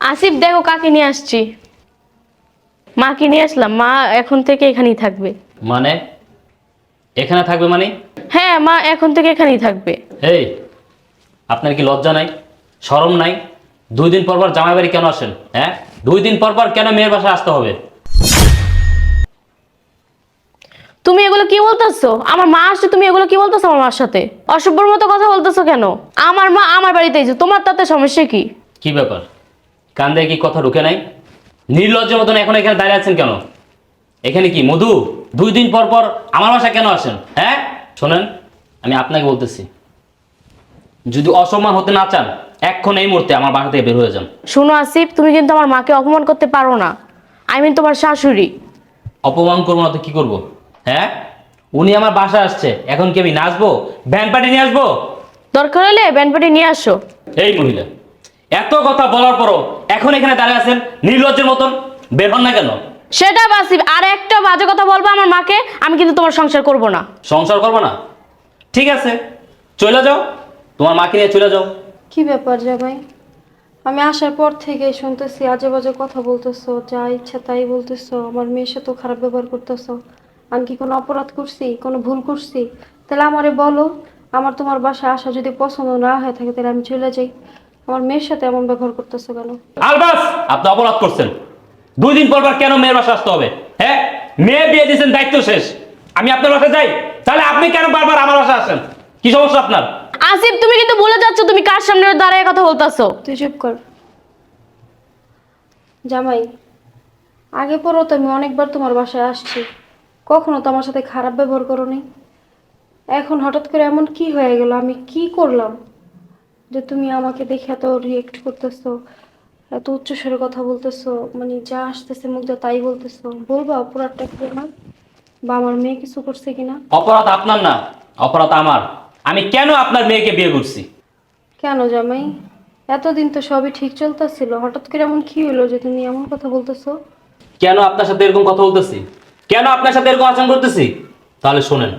আসিফ দেখো কাকে নিয়ে আসছি। মাকে নিয়ে আসলাম। মা এখন থেকে এখানেই থাকবে। মানে? এখানে থাকবে মানে? হ্যাঁ মা এখন থেকে এখানেই থাকবে। এই আপনার কি লজ্জা নাই? শরম নাই? দুই দিন পর পর জামাই বাড়ি কেন আসেন? হ্যাঁ? দুই দিন পর পর কেন মেয়ের বাসায় আসতে হবে? তুমি এগুলো কি বলতেছো? আমার মা আসছে তুমি এগুলো কি বলতেছো আমার মার সাথে? অসভ্যর মতো কথা বলতেছো কেন? আমার মা আমার বাড়িতে তোমার তাতে সমস্যা কি? কি ব্যাপার? কান্দে কি কথা ঢুকে নাই? নির্লজ্জের মতন এখন এখানে দাঁড়িয়ে আছেন কেন? এখানে কি মধু? দুই দিন পর পর আমার বাসায় কেন আসেন? হ্যাঁ? শোনেন আমি আপনাকে বলতেছি। যদি অসম্মান হতে না চান এক্ষণ এই মুহূর্তে আমার বাসা থেকে বের হয়ে যান। শোনো আসিফ তুমি কিন্তু আমার মাকে অপমান করতে পারো না। আই মিন তোমার শাশুড়ি। অপমান করব না তো কি করব? হ্যাঁ? উনি আমার বাসায় আসছে। এখন কি আমি নাচবো? ব্যান্ড পার্টি নিয়ে আসব? দরকার হলে ব্যানপাটি নিয়ে আসো। এই মহিলা। এত কথা বলার পরও এখন এখানে দাঁড়িয়ে আছেন নির্লজ্জের মতন বের হন না কেন? সেটা বাসিফ আর একটা বাজে কথা বলব আমার মাকে আমি কিন্তু তোমার সংসার করব না। সংসার করব না? ঠিক আছে চলে যাও তোমার মাকে নিয়ে চলে যাও। কি ব্যাপার জামাই? আমি আসার পর থেকে শুনতেছি আজে বাজে কথা বলতেছো যা ইচ্ছা তাই বলতেছো আমার মেয়ের সাথে খারাপ ব্যবহার করতেছো। আমি কি কোনো অপরাধ করছি কোনো ভুল করছি? তাহলে আমারে বলো আমার তোমার বাসায় আসা যদি পছন্দ না হয়ে থাকে তাহলে আমি চলে যাই। আমার মেয়ের সাথে এমন ব্যবহার করতেছো কেন? আলবাস আপনি অপরাধ করছেন। দুই দিন পর পর কেন মেয়ের বাসা আসতে হবে? হ্যাঁ? মেয়ে বিয়ে দিয়েছেন দায়িত্ব শেষ। আমি আপনার বাসায় যাই। তাহলে আপনি কেন বারবার আমার বাসায় আসেন? কি সমস্যা আপনার? আসিফ তুমি কিন্তু বলে যাচ্ছ তুমি কার সামনে দাঁড়িয়ে কথা বলতেছো? তুই চুপ কর। জামাই আগে পরও তো আমি অনেকবার তোমার বাসায় আসছি। কখনো তো আমার সাথে খারাপ ব্যবহার করো নি এখন হঠাৎ করে এমন কি হয়ে গেল? আমি কি করলাম? যে তুমি আমাকে দেখে এত রিয়েক্ট করতেছো এত উচ্চস্বরে কথা বলতেছো মানে যা আসতেছে মুখ দিয়ে তাই বলতেছো। বলবা অপরাধটা কি আমার বা আমার মেয়ে কিছু করছে কিনা? অপরাধ আপনার না অপরাধ আমার। আমি কেন আপনার মেয়েকে বিয়ে করছি? কেন জামাই? এতদিন তো সবই ঠিক চলতেছিল। হঠাৎ করে এমন কি হলো যে তুমি এমন কথা বলতেছো? কেন আপনার সাথে এরকম কথা বলতেছি? কেন আপনার সাথে এরকম আচরণ করতেছি? তাহলে শোনেন।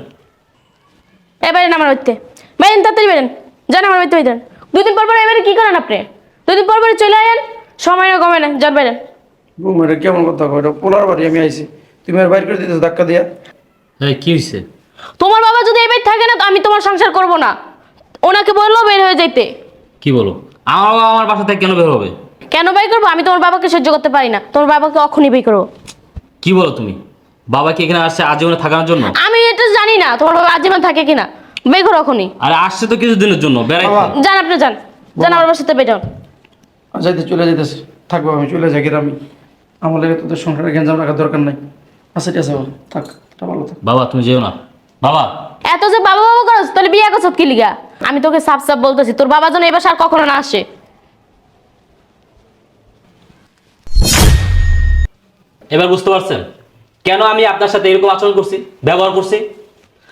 এবারে আমার বাড়িতে। বাইরেন তাড়াতাড়ি বেরেন যান আমার বাড়িতে বেরেন দুদিন পর পর এবারে কি করেন আপনি? দুদিন পর পরে চলে আয়েন? সময় না কমে না যান বেরেন বুম কেমন কথা কয়? এটা পোলার বাড়ি আমি আইছি। তুমি আর বাইর করে দিতেছো ধাক্কা দিয়া। এই কি হয়েছে তোমার বাবা যদি এবার থাকে না তো আমি তোমার সংসার করব না। ওনাকে বলল বের হয়ে যাইতে। কি বলো? আমার বাবা আমার বাসা থেকে কেন বের হবে? কেন বাই করব? আমি তোমার বাবাকে সহ্য করতে পারি না। তোমার বাবাকে অখনই বাই করব। কি বলো তুমি? বাবা কি এখানে আসছে আজীবনে থাকার জন্য? আমি এটা জানি না তোমার বাবা আজীবন থাকে কিনা। বাই করো অখনই আরে আসছে তো কিছুদিনের জন্য বেড়াই যান আপনি যান। যান আমার বাসাতে বেরোন আর যাইতে চলে যাইতেছে। থাকব আমি চলে যাই গ্রামে। আমার লেগে তোদের সংসারে গেঞ্জাম রাখার দরকার নাই। আচ্ছা ঠিক আছে বাবা। থাক এটা ভালো থাক। বাবা তুমি যেও না। বাবা। এত যে বাবা বাবা করছ তাহলে বিয়ে করছ কি লিগা? আমি তোকে সাফ সাফ বলতেছি তোর বাবা যেন এবার আর কখনো না আসে। এবার বুঝতে পারছেন? কেন আমি আপনার সাথে এরকম আচরণ করছি ব্যবহার করছি?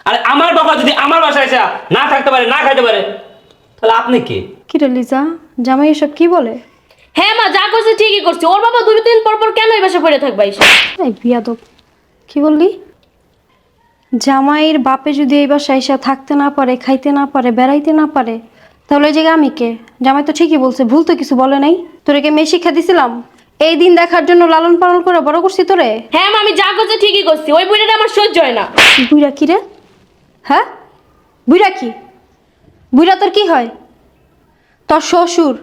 আরে আমার বাবা যদি আমার বাসায় এসে না থাকতে পারে না খাইতে পারে তাহলে আপনি কে? কি রে লিজা? জামাই এসব কি বলে? হ্যাঁ মা যা করছে ঠিকই করছে। ওর বাবা দুই দিন পর পর কেন এই বাসা পড়ে থাকবে এসে? এই বিয়াদব। কি বললি? জামাইয়ের বাপে যদি এই বাসায় এসে থাকতে না পারে খাইতে না পারে বেড়াইতে না পারে তাহলে ওই জায়গায় আমি কে? জামাই তো ঠিকই বলছে ভুল তো কিছু বলে নাই। তোরে কে মেয়ে শিক্ষা দিছিলাম? এই দিন দেখার জন্য লালন পালন করে বড় করছি তোরে? হ্যাঁ মা আমি যা করছে ঠিকই করছি। ওই বুড়িটা আমার সহ্য হয় না। বুইরা কি রে? হ্যাঁ? বুইরা কি? বুইরা তোর কি হয়? তোর শ্বশুর।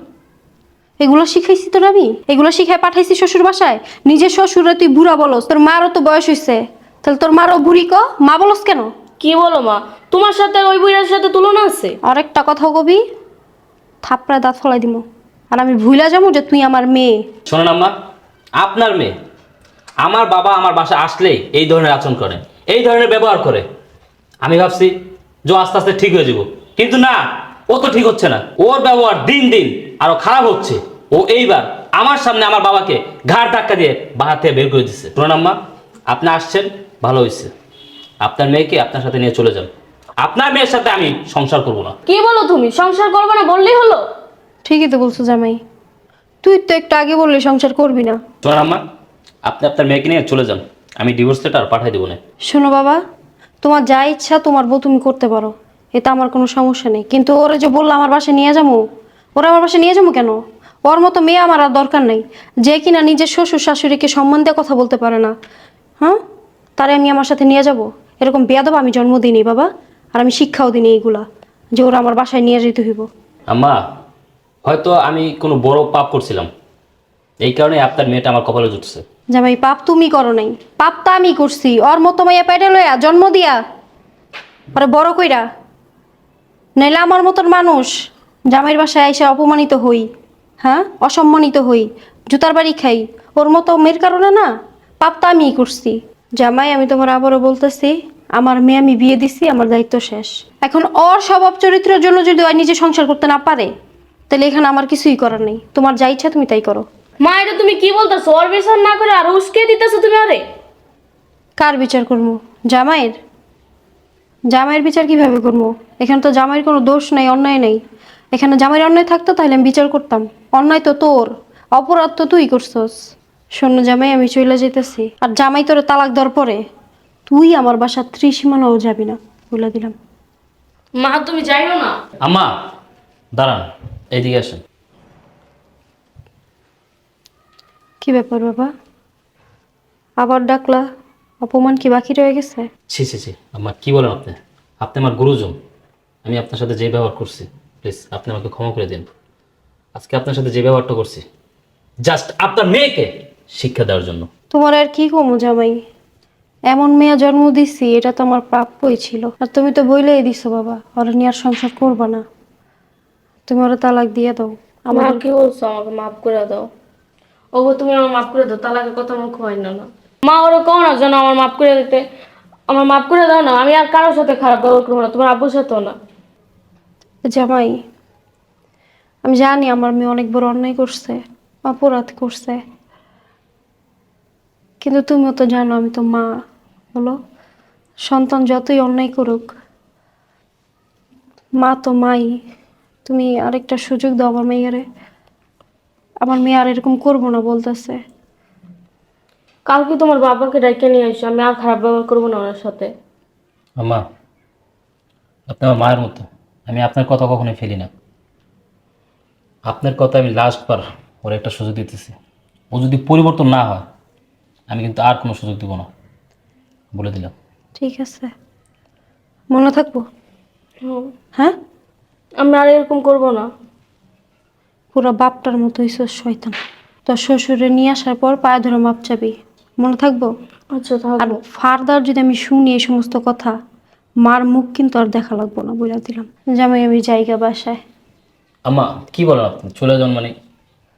এগুলো শিখাইছি তোর আমি? এগুলো শিখাই পাঠাইছি শ্বশুর বাসায়? নিজের শ্বশুরে তুই বুড়া বলস তোর মারও তো বয়স হয়েছে তাহলে তোর মারও বুড়ি ক? মা বলস কেন? কি বলো মা? তোমার সাথে ওই বুড়িটার সাথে তুলনা আছে? আরেকটা কথা কবি থাপড়া দাঁত ফলাই দিমু। আর আমি ভুলা যাব যে তুই আমার মেয়ে। শোনেন আম্মা আপনার মেয়ে আমার বাবা আমার বাসা আসলেই এই ধরনের আচরণ করে এই ধরনের ব্যবহার করে। আমি ভাবছি যে ও আস্তে আস্তে ঠিক হয়ে যাব। কিন্তু না ও তো ঠিক হচ্ছে না। ওর ব্যবহার দিন দিন আরও খারাপ হচ্ছে। ও এইবার আমার সামনে আমার বাবাকে ঘাড় ধাক্কা দিয়ে বাহার থেকে বের করে দিচ্ছে আম্মা আপনি আসছেন ভালো হয়েছে। আপনার মেয়েকে আপনার সাথে নিয়ে চলে যান। আপনার মেয়ের সাথে আমি সংসার করব না। কি বলো তুমি? সংসার করবে না বললেই হলো? ঠিকই তো বলছো জামাই। তুই তো একটু আগে বললি সংসার করবি না। আম্মা আপনি আপনার মেয়েকে নিয়ে চলে যান। আমি ডিভোর্স লেটার পাঠাই দেবো না। শোনো বাবা তোমার যা ইচ্ছা তোমার বউ তুমি করতে পারো। এতে আমার কোনো সমস্যা নেই। কিন্তু ওরা যে বলল আমার বাসায় নিয়ে যাব, ওরা আমার বাসায় নিয়ে যাব কেন? ওর মতো মেয়ে আমার আর দরকার নেই। যে কিনা নিজের শ্বশুর শাশুড়িকে সম্মান দিয়ে কথা বলতে পারে না। হ্যাঁ? তারে আমি আমার সাথে নিয়ে যাব? এরকম বেয়াদব আমি জন্ম দিইনি বাবা, আর আমি শিক্ষাও দিইনি এইগুলা, যে ওরা আমার বাসায় নিয়ে যেতে হইব। আম্মা, হয়তো আমি কোনো বড় পাপ করছিলাম। এই কারণে আপনার মেয়েটা আমার কপালে জুটছে। জামাই পাপ তুমি করো নাই। পাপ তা আমি করছি। ওর মতো মাইয়া পেটে লইয়া জন্ম দিয়া। আরে বড় কইরা। নাইলে আমার মতন মানুষ জামাইয়ের বাসায় এসে অপমানিত হই হ্যাঁ? অসম্মানিত হই, জুতার বাড়ি খাই। ওর মতো মেয়ের কারণে না, পাপ তা আমিই করছি। জামাই, আমি তোমার আবারও বলতেছি, আমার মেয়ে আমি বিয়ে দিছি, আমার দায়িত্ব শেষ। এখন ওর স্বভাব চরিত্রের জন্য যদি ওই নিজে সংসার করতে না পারে, তাহলে এখানে আমার কিছুই করার নেই। তোমার যা ইচ্ছা তুমি তাই করো। মা এটা তুমি কি বলতেছো? ওর বিচার না করে আর উস্কে দিতেছো তুমি আরে কার বিচার করব? জামাইয়ের? জামাইয়ের বিচার কীভাবে করব? এখানে তো জামাইয়ের কোনো দোষ নাই অন্যায় নেই। এখানে জামাইয়ের অন্যায় থাকতো তাহলে আমি বিচার করতাম। অন্যায় তো তোর অপরাধ তো তুই করছস। শোনো জামাই আমি চলে যেতেছি আর জামাই তোর তালাক দেওয়ার পরে তুই আমার বাসার ত্রিসীমানাও যাবি না বলে দিলাম। মা তুমি যাইও না। আম্মা দাঁড়ান এইদিকে আসেন। কি ব্যাপার বাবা? আবার ডাকলা অপমান কি বাকি রয়ে গেছে? ছি ছি ছি আম্মা কি বলেন আপনি? আপনি আমার গুরুজন। আমি আপনার সাথে যে ব্যবহার করছি প্লিজ আপনি আমাকে ক্ষমা করে দিন। আজকে আপনার সাথে যে ব্যবহারটা করছি জাস্ট আপনার মেয়েকে শিক্ষা দেওয়ার জন্য। তোমার আর কি কমু জামাই? এমন মেয়ে জন্ম দিছি এটা তো আমার প্রাপ্যই ছিল। আর তুমি তো বইলেই দিছো বাবা ওরা নিয়ে আর সংসার করবা না। তুমি ওরা তালাক দিয়ে দাও। মা আমাদের কি বলছো আমাকে? মাফ করে দাও। ওগো, তুমি আমার মাফ করে দাও, তালাকের কথা আমার খুব না না। মা, ওরা কও না যেন আমার মাফ করে দিতে। আমার মাফ করে দাও না, আমি আর কারোর সাথে খারাপ ব্যবহার করব না, তোমার আব্বুর সাথেও না। জামাই, আমি জানি আমার মেয়ে অনেক বড় অন্যায় করছে, অপরাধ করছে। কিন্তু তুমিও তো জানো আমি তো মা, বলো? সন্তান যতই অন্যায় করুক, মা তো মাই। তুমি আরেকটা সুযোগ দাও আমার মেয়েরে। আমার মেয়ে আর এরকম করব না বলতেছে। কালকে তোমার বাবাকে ডেকে নিয়ে এসো আমি আর খারাপ ব্যবহার করব না ওনার সাথে। আম্মা আপনি আমার মায়ের মতো আমি আপনার কথা কখনোই ফেলি না। আপনার কথা আমি লাস্ট বার ওর একটা সুযোগ দিতেছি। ও যদি পরিবর্তন না হয় আমি কিন্তু আর কোনো সুযোগ দিব না। বলে দিলাম। ঠিক আছে। মনে থাকব? হ্যাঁ? আমি আর এরকম করব না। পুরো বাপটার মতো হইস শয়তান। তোর শ্বশুরে নিয়ে আসার পর পায়ে ধরে মাপ চাবি। মনে থাকব? আচ্ছা আর থাকব ফার্দার যদি আমি শুনি এই সমস্ত কথা মার মুখ কিন্তু আর দেখা লাগবো না বলে দিলাম। জামাই আমি জায়গা বাসায়। আম্মা কি বলেন আপনি? চলে যান মানে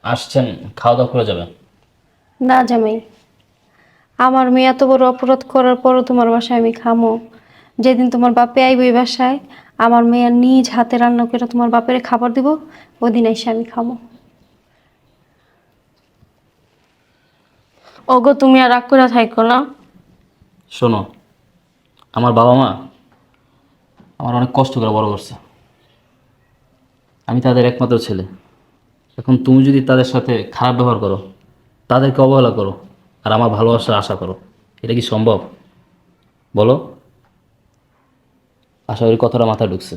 আসছেন খাওয়া দাওয়া করে যাবেন? না জামাই। আমার মেয়ে এত বড় অপরাধ করার পরও তোমার বাসায় আমি খামো। যেদিন তোমার বাপে আইব এই বাসায় আমার মেয়ের নিজ হাতে রান্না করে তোমার বাপের খাবার দিব ওদিন এসে আমি খাব ওগো তুমি আর রাগ করে থাকো না। শোনো আমার বাবা মা আমার অনেক কষ্ট করে বড় করছে। আমি তাদের একমাত্র ছেলে। এখন তুমি যদি তাদের সাথে খারাপ ব্যবহার করো তাদেরকে অবহেলা করো আর আমার ভালোবাসার আশা করো এটা কি সম্ভব? বলো। আশা করি কথাটা মাথায় ঢুকছে।